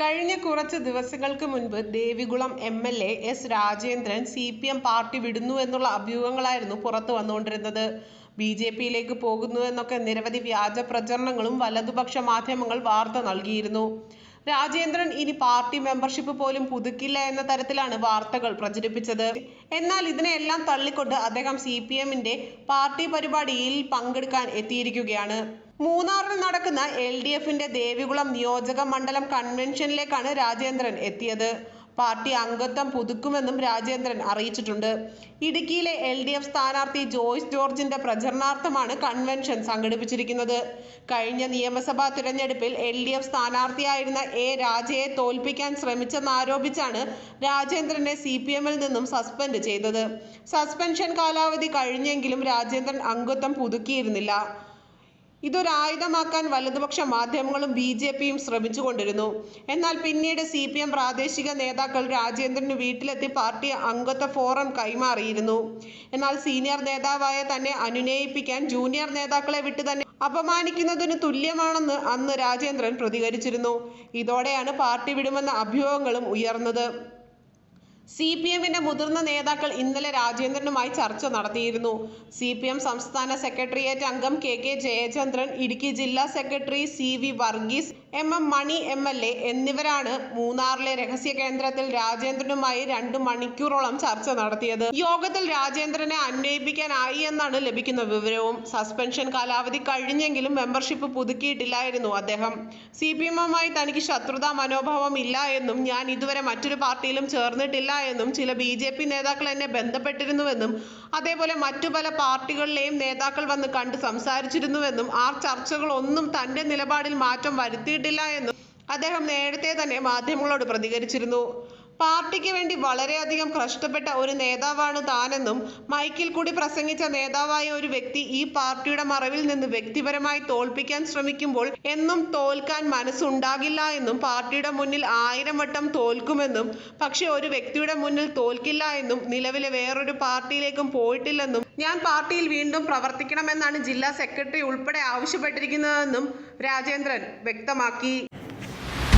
കഴിഞ്ഞ കുറച്ച് ദിവസങ്ങൾക്ക് മുൻപ് Devikulam M L A S Rajendran C P M party വിടുന്നു എന്നുള്ള അഭ്യൂഹങ്ങളായിരുന്നു പുറത്തു വന്നുകൊണ്ടിരുന്നത്. ബി ജെ പിയിലേക്ക് പോകുന്നു എന്നൊക്കെ നിരവധി വ്യാജ പ്രചരണങ്ങളും വലതുപക്ഷ മാധ്യമങ്ങൾ വാർത്ത നൽകിയിരുന്നു. രാജേന്ദ്രൻ ഇനി പാർട്ടി മെമ്പർഷിപ്പ് പോലും പുതുക്കില്ല എന്ന തരത്തിലാണ് വാർത്തകൾ പ്രചരിപ്പിച്ചത്. എന്നാൽ ഇതിനെയെല്ലാം തള്ളിക്കൊണ്ട് അദ്ദേഹം സി പി എമ്മിന്റെ പാർട്ടി പരിപാടിയിൽ പങ്കെടുക്കാൻ എത്തിയിരിക്കുകയാണ്. മൂന്നാറിൽ നടക്കുന്ന എൽ ഡി എഫിന്റെ ദേവികുളം നിയോജക മണ്ഡലം കൺവെൻഷനിലേക്കാണ് രാജേന്ദ്രൻ എത്തിയത്. പാർട്ടി അംഗത്വം പുതുക്കുമെന്നും രാജേന്ദ്രൻ അറിയിച്ചിട്ടുണ്ട്. ഇടുക്കിയിലെ എൽ ഡി എഫ് സ്ഥാനാർത്ഥി ജോയ്സ് ജോർജിന്റെ പ്രചരണാർത്ഥമാണ് കൺവെൻഷൻ സംഘടിപ്പിച്ചിരിക്കുന്നത്. കഴിഞ്ഞ നിയമസഭാ തിരഞ്ഞെടുപ്പിൽ എൽ ഡി എഫ് സ്ഥാനാർത്ഥിയായിരുന്ന എ രാജയെ തോൽപ്പിക്കാൻ ശ്രമിച്ചെന്നാരോപിച്ചാണ് രാജേന്ദ്രനെ സി പി എമ്മിൽ നിന്നും സസ്പെൻഡ് ചെയ്തത്. സസ്പെൻഷൻ കാലാവധി കഴിഞ്ഞെങ്കിലും രാജേന്ദ്രൻ അംഗത്വം പുതുക്കിയിരുന്നില്ല. ഇതൊരായുധമാക്കാൻ വലതുപക്ഷ മാധ്യമങ്ങളും ബി ജെ പിയും ശ്രമിച്ചുകൊണ്ടിരുന്നു. എന്നാൽ പിന്നീട് സി പി എം പ്രാദേശിക നേതാക്കൾ രാജേന്ദ്രന് വീട്ടിലെത്തി പാർട്ടി അംഗത്വ ഫോറം കൈമാറിയിരുന്നു. എന്നാൽ സീനിയർ നേതാവായ തന്നെ അനുനയിപ്പിക്കാൻ ജൂനിയർ നേതാക്കളെ വിട്ട് തന്നെ അപമാനിക്കുന്നതിന് തുല്യമാണെന്ന് അന്ന് രാജേന്ദ്രൻ പ്രതികരിച്ചിരുന്നു. ഇതോടെയാണ് പാർട്ടി വിടുമെന്ന അഭ്യൂഹങ്ങളും ഉയർന്നത്. സി പി എമ്മിന്റെ മുതിർന്ന നേതാക്കൾ ഇന്നലെ രാജേന്ദ്രനുമായി ചർച്ച നടത്തിയിരുന്നു. സി പി എം സംസ്ഥാന സെക്രട്ടേറിയറ്റ് അംഗം കെ കെ ജയചന്ദ്രൻ ഇടുക്കി ജില്ലാ secretary C V Varghese M M Mani M L A എന്നിവരാണ് മൂന്നാറിലെ രഹസ്യ കേന്ദ്രത്തിൽ രാജേന്ദ്രനുമായി രണ്ട് മണിക്കൂറോളം ചർച്ച നടത്തിയത്. യോഗത്തിൽ രാജേന്ദ്രനെ അന്വയിപ്പിക്കാനായി എന്നാണ് ലഭിക്കുന്ന വിവരവും. സസ്പെൻഷൻ കാലാവധി കഴിഞ്ഞെങ്കിലും മെമ്പർഷിപ്പ് പുതുക്കിയിട്ടില്ലായിരുന്നു അദ്ദേഹം. സി പി എമ്മുമായി തനിക്ക് ശത്രുതാ മനോഭാവം ഇല്ല എന്നും ഞാൻ ഇതുവരെ മറ്റൊരു പാർട്ടിയിലും ചേർന്നിട്ടില്ല എന്നും ചില ബി ജെ പി നേതാക്കൾ എന്നെ ബന്ധപ്പെട്ടിരുന്നുവെന്നും അതേപോലെ മറ്റു പല പാർട്ടികളിലെയും നേതാക്കൾ വന്ന് കണ്ട് സംസാരിച്ചിരുന്നുവെന്നും ആ ചർച്ചകളൊന്നും തന്റെ നിലപാടിൽ മാറ്റം വരുത്തിയിട്ടില്ല എന്നും അദ്ദേഹം നേരത്തെ തന്നെ മാധ്യമങ്ങളോട് പ്രതികരിച്ചിരുന്നു. പാർട്ടിക്ക് വേണ്ടി വളരെയധികം കഷ്ടപ്പെട്ട ഒരു നേതാവാണ് താനെന്നും മൈക്കിൽ കൂടി പ്രസംഗിച്ച നേതാവായ ഒരു വ്യക്തി ഈ പാർട്ടിയുടെ മറവിൽ നിന്ന് വ്യക്തിപരമായി തോൽപ്പിക്കാൻ ശ്രമിക്കുമ്പോൾ എന്നും തോൽക്കാൻ മനസ്സുണ്ടാകില്ല എന്നും പാർട്ടിയുടെ മുന്നിൽ ആയിരം വട്ടം തോൽക്കുമെന്നും പക്ഷെ ഒരു വ്യക്തിയുടെ മുന്നിൽ തോൽക്കില്ല എന്നും നിലവിലെ വേറൊരു പാർട്ടിയിലേക്കും പോയിട്ടില്ലെന്നും ഞാൻ പാർട്ടിയിൽ വീണ്ടും പ്രവർത്തിക്കണമെന്നാണ് ജില്ലാ സെക്രട്ടറി ഉൾപ്പെടെ ആവശ്യപ്പെട്ടിരിക്കുന്നതെന്നും രാജേന്ദ്രൻ വ്യക്തമാക്കി.